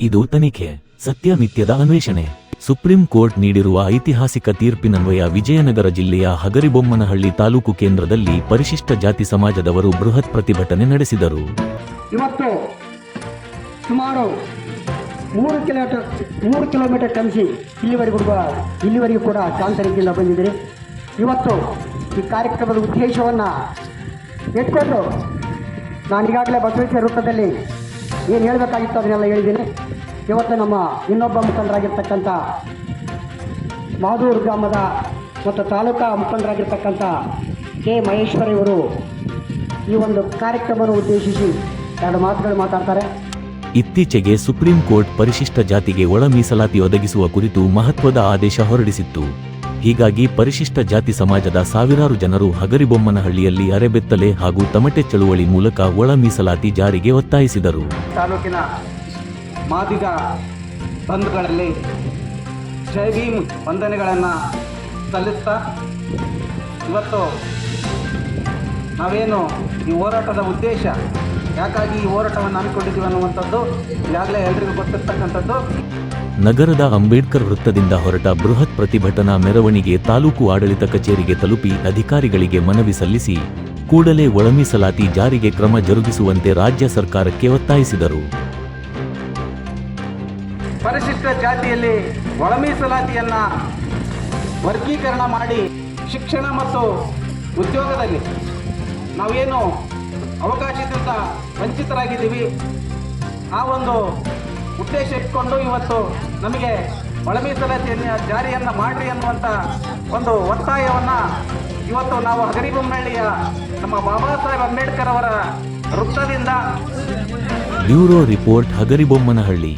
ಇದು ತನಿಖೆ ಸತ್ಯಮಿತ್ಯದ ಅನ್ವೇಷಣೆ. ಸುಪ್ರೀಂ ಕೋರ್ಟ್ ನೀಡಿರುವ ಐತಿಹಾಸಿಕ ತೀರ್ಪಿನನ್ವಯ ವಿಜಯನಗರ ಜಿಲ್ಲೆಯ ಹಗರಿಬೊಮ್ಮನಹಳ್ಳಿ ತಾಲೂಕು ಕೇಂದ್ರದಲ್ಲಿ ಪರಿಶಿಷ್ಟ ಜಾತಿ ಸಮಾಜದವರು ಬೃಹತ್ ಪ್ರತಿಭಟನೆ ನಡೆಸಿದರು. ಇವತ್ತು ಸುಮಾರು ಮೂರು ಕಿಲೋಮೀಟರ್ ಮೂರು ಕಿಲೋಮೀಟರ್ ಕಮಿಸಿ ಇಲ್ಲಿವರೆಗೂ ಇಲ್ಲಿವರೆಗೂ ಕೂಡ ಶಾಂತರಿಕೆಯಿಂದ ಬಂದಿದ್ದೀರಿ. ಇವತ್ತು ಈ ಕಾರ್ಯಕ್ರಮದ ಉದ್ದೇಶವನ್ನು ಇಟ್ಕೊಂಡು ನಾನು ಈಗಾಗಲೇ ಬಸವೇಶ್ವರ ವೃತ್ತದಲ್ಲಿ ಏನು ಹೇಳಬೇಕಾಗಿತ್ತು, ಅದನ್ನೆಲ್ಲ ಹೇಳಿದ್ದೀನಿ. ಇವತ್ತು ನಮ್ಮ ಇನ್ನೊಬ್ಬ ಮುಖಂಡರಾಗಿರ್ತಕ್ಕಂಥ ಮಾದೂರು ಗ್ರಾಮದ ಮತ್ತು ತಾಲೂಕಾ ಮುಖಂಡರಾಗಿರ್ತಕ್ಕಂಥ ಕೆ ಮಹೇಶ್ವರಿ ಇವರು ಈ ಒಂದು ಕಾರ್ಯಕ್ರಮವನ್ನು ಉದ್ದೇಶಿಸಿ ಎರಡು ಮಾತುಗಳು ಮಾತಾಡ್ತಾರೆ. ಇತ್ತೀಚೆಗೆ ಸುಪ್ರೀಂ ಕೋರ್ಟ್ ಪರಿಶಿಷ್ಟ ಜಾತಿಗೆ ಒಳ ಮೀಸಲಾತಿ ಒದಗಿಸುವ ಕುರಿತು ಮಹತ್ವದ ಆದೇಶ ಹೊರಡಿಸಿತ್ತು. ಹೀಗಾಗಿ ಪರಿಶಿಷ್ಟ ಜಾತಿ ಸಮಾಜದ ಸಾವಿರಾರು ಜನರು ಹಗರಿಬೊಮ್ಮನಹಳ್ಳಿಯಲ್ಲಿ ಅರೆಬೆತ್ತಲೆ ಹಾಗೂ ತಮಟೆ ಚಳುವಳಿ ಮೂಲಕ ಒಳ ಮೀಸಲಾತಿ ಜಾರಿಗೆ ಒತ್ತಾಯಿಸಿದರು. ತಾಲೂಕಿನ ಮಾದಿಗ ಬಂಧುಗಳಲ್ಲಿ ಜೈ ಭೀಮ್ ವಂದನೆಗಳನ್ನು ಸಲ್ಲಿಸ್ತಾ ಇವತ್ತು ನಾವೇನು ಈ ಹೋರಾಟದ ಉದ್ದೇಶ, ಯಾಕಾಗಿ ಈ ಹೋರಾಟವನ್ನು ಹಮ್ಮಿಕೊಂಡಿದ್ದೀವಿ ಅನ್ನುವಂಥದ್ದು ಈಗಾಗಲೇ ಎಲ್ರಿಗೂ ಗೊತ್ತಿರ್ತಕ್ಕಂಥದ್ದು. ನಗರದ ಅಂಬೇಡ್ಕರ್ ವೃತ್ತದಿಂದ ಹೊರಟ ಬೃಹತ್ ಪ್ರತಿಭಟನಾ ಮೆರವಣಿಗೆ ತಾಲೂಕು ಆಡಳಿತ ಕಚೇರಿಗೆ ತಲುಪಿ ಅಧಿಕಾರಿಗಳಿಗೆ ಮನವಿ ಸಲ್ಲಿಸಿ ಕೂಡಲೇ ಒಳಮೀಸಲಾತಿ ಜಾರಿಗೆ ಕ್ರಮ ಜರುಗಿಸುವಂತೆ ರಾಜ್ಯ ಸರ್ಕಾರಕ್ಕೆ ಒತ್ತಾಯಿಸಿದರು. ಪರಿಶಿಷ್ಟ ಜಾತಿಯಲ್ಲಿ ಒಳಮೀಸಲಾತಿಯನ್ನ ವರ್ಗೀಕರಣ ಮಾಡಿ ಶಿಕ್ಷಣ ಮತ್ತು ಉದ್ಯೋಗದಲ್ಲಿ ನಾವೇನು ಅವಕಾಶದಿಂದ ವಂಚಿತರಾಗಿದ್ದೀವಿ, ಆ ಒಂದು ಉದ್ದೇಶ ಇಟ್ಕೊಂಡು ಇವತ್ತು ನಮಗೆ ಒಳ ಮೀಸಲಾತಿಯನ್ನು ಜಾರಿಯನ್ನು ಮಾಡಿರಿ ಅನ್ನುವಂಥ ಒಂದು ಒತ್ತಾಯವನ್ನು ಇವತ್ತು ನಾವು ಹಗರಿಬೊಮ್ಮನಹಳ್ಳಿಯ ನಮ್ಮ ಬಾಬಾ ಸಾಹೇಬ್ ಅಂಬೇಡ್ಕರ್ ಅವರ ವೃತ್ತದಿಂದ ಬ್ಯೂರೋ ರಿಪೋರ್ಟ್ ಹಗರಿಬೊಮ್ಮನಹಳ್ಳಿ.